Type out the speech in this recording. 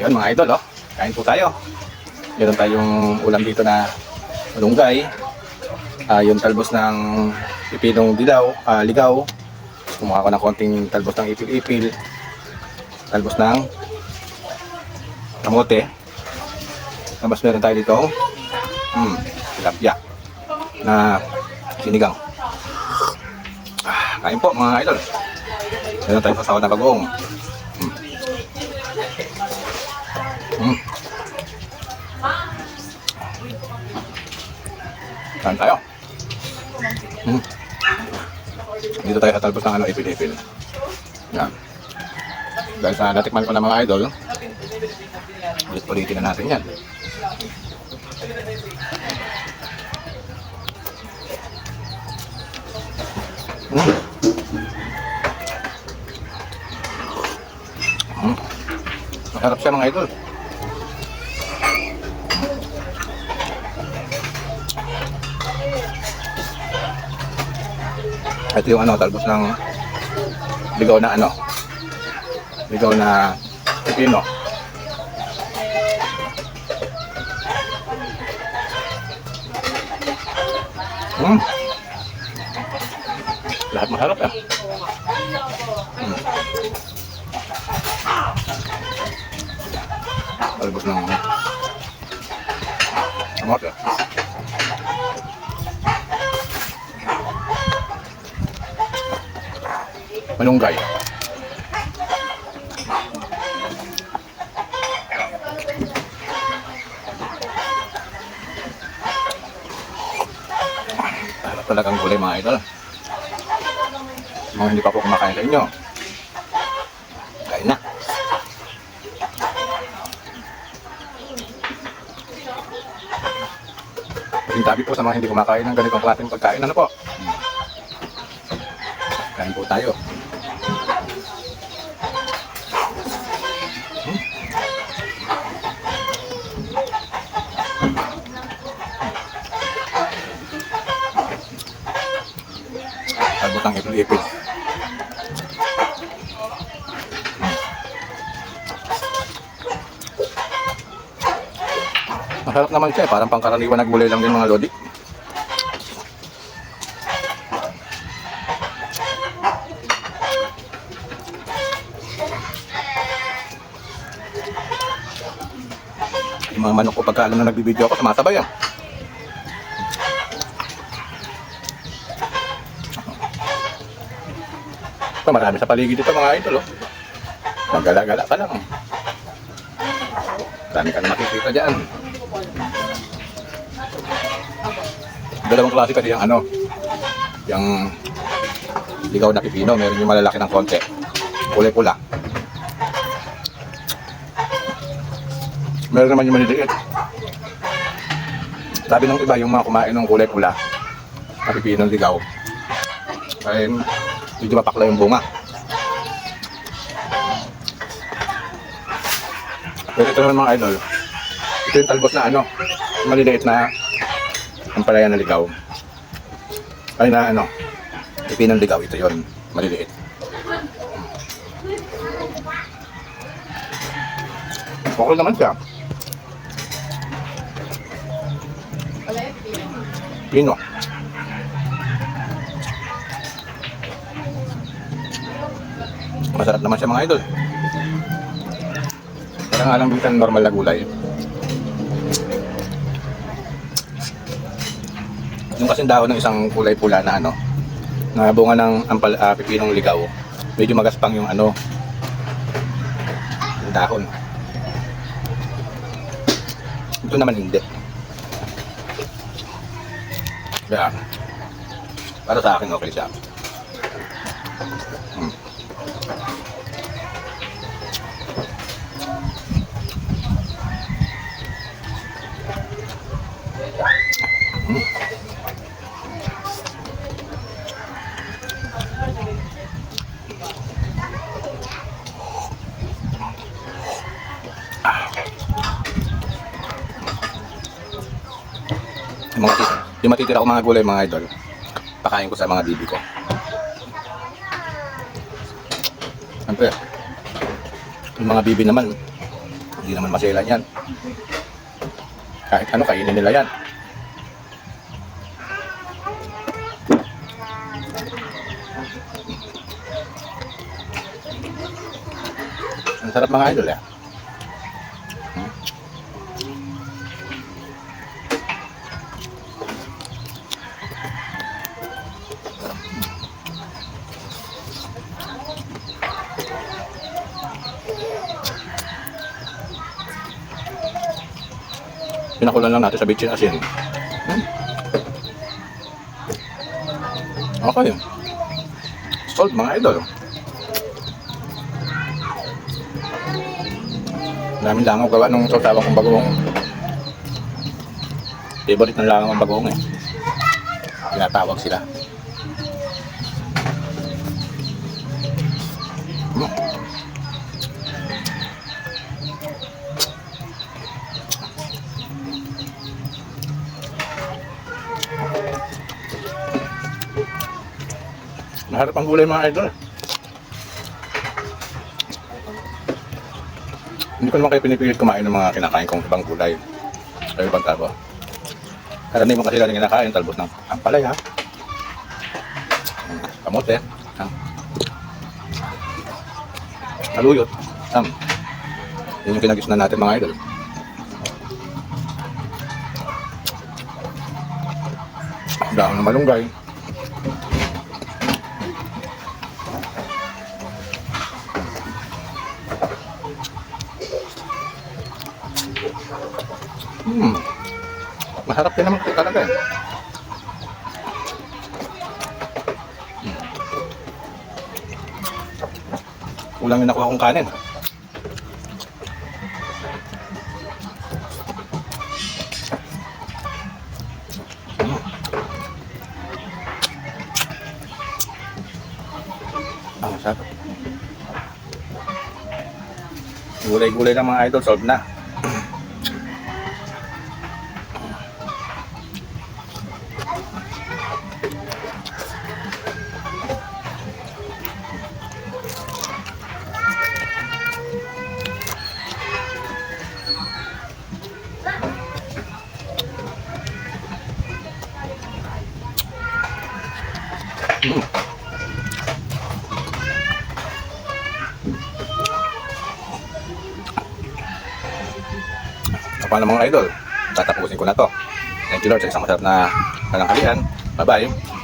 Yun mga idol, oh. Kain po tayo. Meron tayong ulam dito na malunggay. Ah, yung talbos ng pipinong dilaw, ah, ligaw. Kumuha ko ng konting talbos ng ipil-ipil. Talbos ng kamote. Tapos meron tayo dito, hmm, tilapia na sinigang. Ah, kain po mga idol. Meron tayong sasawa na bagoong. Kain tayo. Hmm. Dito tayo sa talbos ng ano, ipil-ipil. Yan. Dahil sa natikman ko ng mga idol, ulit-ulitin na natin yan. Hmm. Hmm. Masarap siya mga idol. Ito yung ano, talbos ng ligaw na ano. Ligaw na pipino. Hmm. Lahat masarap ah. Hmm. Talbos ng kamote. Malunggay. Sarap talagang gulay mga idol. Mga hindi pa po kumakain sa inyo. Kain na. Pasintabi po sa mga hindi kumakain ng ganitong klaseng pagkain. Ano po? Kain po tayo. Hmm. Ipil-ipil. Masarap naman siya eh. Parang pangkaraniwan na gulay lang din mga lodi. Yung mga manok ko pagka alam na nagbibideo ako, sumasabay ah. Ito, marami sa paligid dito mga idol, oh. Magala-gala pa lang. Dami ka na makikita dyan. Dalawang klase kasi yung ano, yung ligaw na pipino, meron yung malalaki ng konti. Kulay pula. Meron naman yung maliliit. Sabi ng iba, yung mga kumain ng kulay pula, na pipinong ligaw, ay medyo mapakla yung bunga. Pero ito naman mga idol, ito yung talbos na ano, maliliit na ampalaya na ligaw. Ay na ano, pipinong ligaw, ito yon maliliit. Okay naman siya. Pino. Masarap naman siya mga idol. Parang lang bitan normal na gulay. Yung kasing dahon ng isang kulay pula na ano, na bunga ng ampal, ah, pipinong ligaw, medyo magaspang yung ano, yung dahon. Ito naman hindi. Kaya, para sa akin okay siya. Hmm. Yung matitira ko mga gulay mga idol, pakain ko sa mga bibi ko. Siyempre, yung mga bibi naman, Hindi naman maselan yan. Kahit ano, kainin nila yan. Ang sarap mga idol eh. Pinakulan lang natin sa bitchin asin. Hmm. Okay. Solve mga idol. Daming langaw gawa nung sausawa kong bagoong. Favorite ng langaw ang bagoong eh. Tinatawag sila. Hmm. Maharap ang gulay mga idol. Hindi ko naman kayo pinipilit kumain ng mga kinakain kong ibang gulay. Sa ibang tabo. Karaniwan kasi lang kinakain, talbos ng ampalaya, kamote, ng kaluyot, um, yun yung kinagis na natin mga idol. Ang dahon ng malunggay. Hmm. Masarap din naman talaga eh. Hmm. Kulang yung nakuha kong kanin. Hmm. Ang sarap. Gulay-gulay ng mga idol, solve na. So, paano mga idol? Tatapusin ko na to. Thank you Lord sa isang masarap na pananghalian. Bye-bye.